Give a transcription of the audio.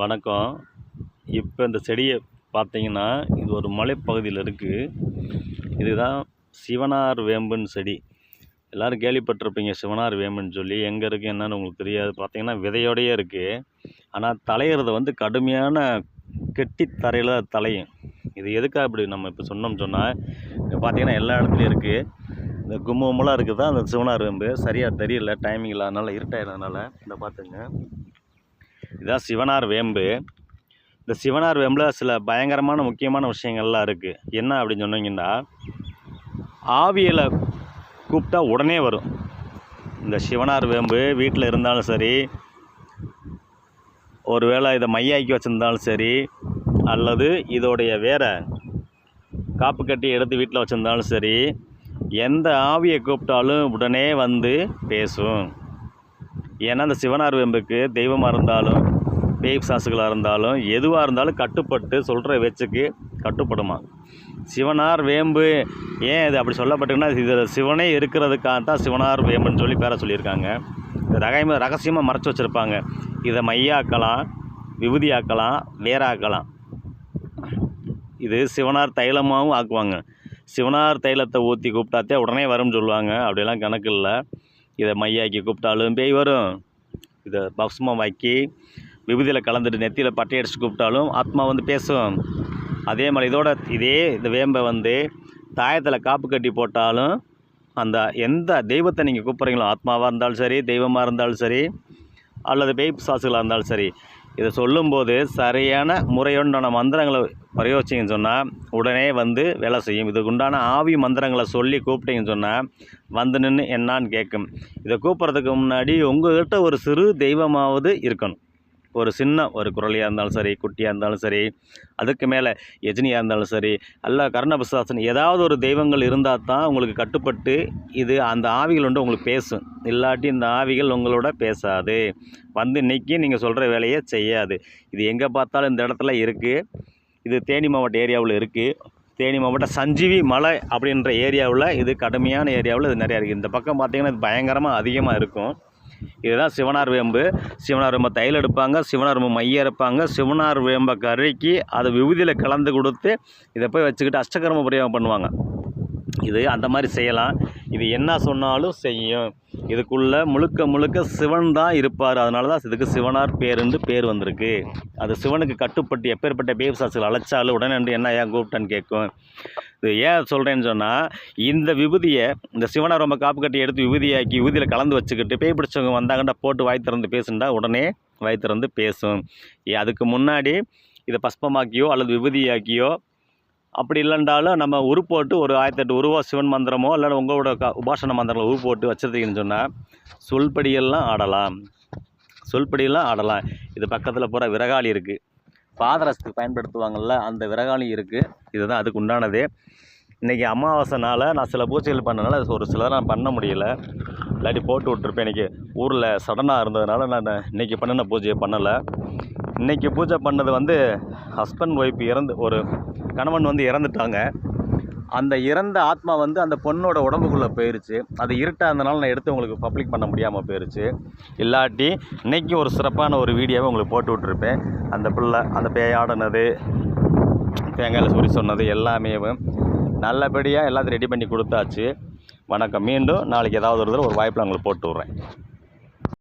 வணக்கம். இப்போ இந்த செடியை பார்த்தீங்கன்னா இது ஒரு மலைப்பகுதியில் இருக்குது இதுதான் சிவனார் வேம்புன்னு செடி. எல்லோரும் கேள்விப்பட்டிருப்பீங்க சிவனார் வேம்புன்னு சொல்லி. எங்கே இருக்குது என்னன்னு உங்களுக்கு தெரியாது. பார்த்தீங்கன்னா விதையோடையே இருக்குது ஆனால் தலையிறது வந்து கடுமையான கெட்டி தரையில் தலையும். இது எதுக்காக இப்படி நம்ம இப்போ சொன்னோம்னு சொன்னால் இங்கே பார்த்தீங்கன்னா எல்லா இடத்துலையும் இருக்குது இந்த கும்மு இருக்குது? தான் அந்த சிவனார் வேம்பு. சரியாக தெரியல டைமிங் இல்லாதனால இருட்டாயிடுறதுனால இந்த பார்த்துங்க. இதான் சிவனார் வேம்பு. இந்த சிவனார் வேம்பில் சில பயங்கரமான முக்கியமான விஷயங்கள்லாம் இருக்குது என்ன அப்படின்னு சொன்னீங்கன்னா ஆவியில் கூப்பிட்டா உடனே வரும். இந்த சிவனார் வேம்பு வீட்டில் இருந்தாலும் சரி ஒருவேளை இதை மையாக்கி வச்சுருந்தாலும் சரி அல்லது இதோடைய வேற காப்பு கட்டி எடுத்து வீட்டில் வச்சுருந்தாலும் சரி எந்த ஆவியை கூப்பிட்டாலும் உடனே வந்து பேசும். ஏன்னா அந்த சிவனார் வேம்புக்கு தெய்வமாக இருந்தாலும் பேய் சாசுகளாக இருந்தாலும் எதுவாக இருந்தாலும் கட்டுப்பட்டு சொல்கிற பேச்சுக்கு கட்டுப்படுமா? சிவனார் வேம்பு ஏன் இது அப்படி சொல்லப்பட்டுன்னா இதில் சிவனே இருக்கிறதுக்காக தான் சிவனார் வேம்புன்னு சொல்லி பேர சொல்லியிருக்காங்க. இது ரகசியமாக மறைச்சி வச்சுருப்பாங்க. இதை மையாக்கலாம் விபூதியாக்கலாம் வேறாக்கலாம். இது சிவனார் தைலமாகவும் ஆக்குவாங்க. சிவனார் தைலத்தை ஊற்றி கூப்பிட்டாத்தே உடனே வரும்னு சொல்லுவாங்க. அப்படிலாம் கணக்கு இல்லை. இதை மையாக்கி கூப்பிட்டாலும் பேய் வரும். இதை பக்ஸ்மமாக்கி விபூதியில் கலந்துட்டு நெத்தியில் பட்டை அடித்து கூப்பிட்டாலும் ஆத்மா வந்து பேசும். அதே மாதிரி இதோட இதே இந்த வேம்பை வந்து தாயத்தில் காப்பு கட்டி போட்டாலும் அந்த எந்த தெய்வத்தை நீங்கள் கூப்பிட்றீங்களோ ஆத்மாவாக இருந்தாலும் சரி தெய்வமாக இருந்தாலும் சரி அல்லது பேய் சாசுகளாக இருந்தாலும் சரி இதை சொல்லும்போது சரியான முறையுண்டான மந்திரங்களை பிரயோகிச்சிங்கன்னு சொன்னால் உடனே வந்து வேலை செய்யும். இதுக்கு உண்டான ஆவி மந்திரங்களை சொல்லி கூப்பிட்டீங்கன்னு சொன்னால் வந்து நின்று என்னான்னு கேட்கும். இதை கூப்பிட்றதுக்கு முன்னாடி உங்கள்கிட்ட ஒரு சிறு தெய்வமாவது இருக்கணும். ஒரு சின்ன ஒரு குரலியாக இருந்தாலும் சரி குட்டியாக இருந்தாலும் சரி அதுக்கு மேலே எஜினியாக இருந்தாலும் சரி அல்ல கர்ணபிசாசன் ஏதாவது ஒரு தெய்வங்கள் இருந்தால் தான் உங்களுக்கு கட்டுப்பட்டு இது அந்த ஆவிகள் வந்து உங்களுக்கு பேசும். இல்லாட்டி இந்த ஆவிகள் உங்களோட பேசாது. வந்து நிற்கி நீங்கள் சொல்கிற வேலையை செய்யாது. இது எங்கே பார்த்தாலும் இந்த இடத்துல இருக்குது இது தேனி மாவட்ட ஏரியாவில் இருக்குது தேனி மாவட்டம் சஞ்சீவி மலை அப்படின்ற ஏரியாவில் இது கடுமையான ஏரியாவில் இது நிறையா இருக்குது இந்த பக்கம் பார்த்திங்கன்னா இது பயங்கரமாக அதிகமாக இருக்கும். இதுதான் சிவனார் வேம்பு. சிவனார் வேம்பை தையல் எடுப்பாங்க சிவனார் வேம்பு மைய அரைப்பாங்க சிவனார் வேம்பை கருக்கி அதை விபூதியில் கலந்து கொடுத்து இதை போய் வச்சுக்கிட்டு அஷ்டகர்ம பிரயோகம் பண்ணுவாங்க. இது அந்த மாதிரி செய்யலாம். இது என்ன சொன்னாலும் செய்யும். இதுக்குள்ளே முழுக்க முழுக்க சிவன் தான் இருப்பார். அதனால தான் இதுக்கு சிவனார் பேருந்து பேர் வந்திருக்கு. அது சிவனுக்கு கட்டுப்பட்டு எப்பேற்பட்ட பேய் சாசுகள் அழைச்சாலும் உடனே வந்து என்ன ஏன் கூப்பிட்டேன்னு கேட்கும். இது ஏன் சொல்கிறேன்னு சொன்னால் இந்த விபூதியை இந்த சிவனை ரொம்ப காப்பு கட்டி எடுத்து விபூதியாக்கி விபூதியில் கலந்து வச்சுக்கிட்டு பேய் பிடிச்சவங்க வந்தாங்கன்னா போட்டு வாய் திறந்து பேசுண்டா உடனே வாய் திறந்து பேசும். அதுக்கு முன்னாடி இதை பஸ்பமாக்கியோ அல்லது விபூதியாக்கியோ அப்படி இல்லைன்றாலும் நம்ம உரு போட்டு ஒரு ஆயிரத்தெட்டு உருவா சிவன் மந்திரமோ இல்லை உங்களோட க உபாசன மந்திரங்களை உரு போட்டு வச்சுருந்தீங்கன்னு சொன்னால் சொல்படியெல்லாம் ஆடலாம். சொல்படியெல்லாம் ஆடலாம். இது பக்கத்தில் பூரா விறகாலி இருக்குது பாதரசத்துக்கு பயன்படுத்துவாங்கள்ல அந்த விறகாளி இருக்குது இதுதான் அதுக்கு உண்டானது. இன்றைக்கி அமாவாசைனால் நான் சில பூஜைகள் பண்ணனால ஒரு சிலர் நான் பண்ண முடியல. இல்லாட்டி போட்டு விட்ருப்பேன் இன்றைக்கி ஊரில் சடனாக இருந்ததுனால நான் இன்றைக்கி பண்ணின பூஜையை பண்ணலை. இன்றைக்கி பூஜை பண்ணது வந்து ஹஸ்பண்ட் ஒய்ஃப் இறந்து ஒரு கணவன் வந்து இறந்துட்டாங்க. அந்த இறந்த ஆத்மா வந்து அந்த பொண்ணோட உடம்புக்குள்ளே போயிருச்சு. அது இருட்டாக இருந்தனால நான் எடுத்து உங்களுக்கு பப்ளிக் பண்ண முடியாமல் போயிருச்சு. இல்லாட்டி இன்றைக்கி ஒரு சிறப்பான ஒரு வீடியோவை உங்களுக்கு போட்டு விட்ருப்பேன் அந்த பிள்ளை அந்த பேயாடினது தேங்காயில் சுரி சொன்னது எல்லாமே நல்லபடியாக எல்லாத்தையும் ரெடி பண்ணி கொடுத்தாச்சு. வணக்கம். மீண்டும் நாளைக்கு ஏதாவது ஒரு தடவை ஒரு வாய்ப்பில் உங்களுக்கு போட்டு விட்றேன்.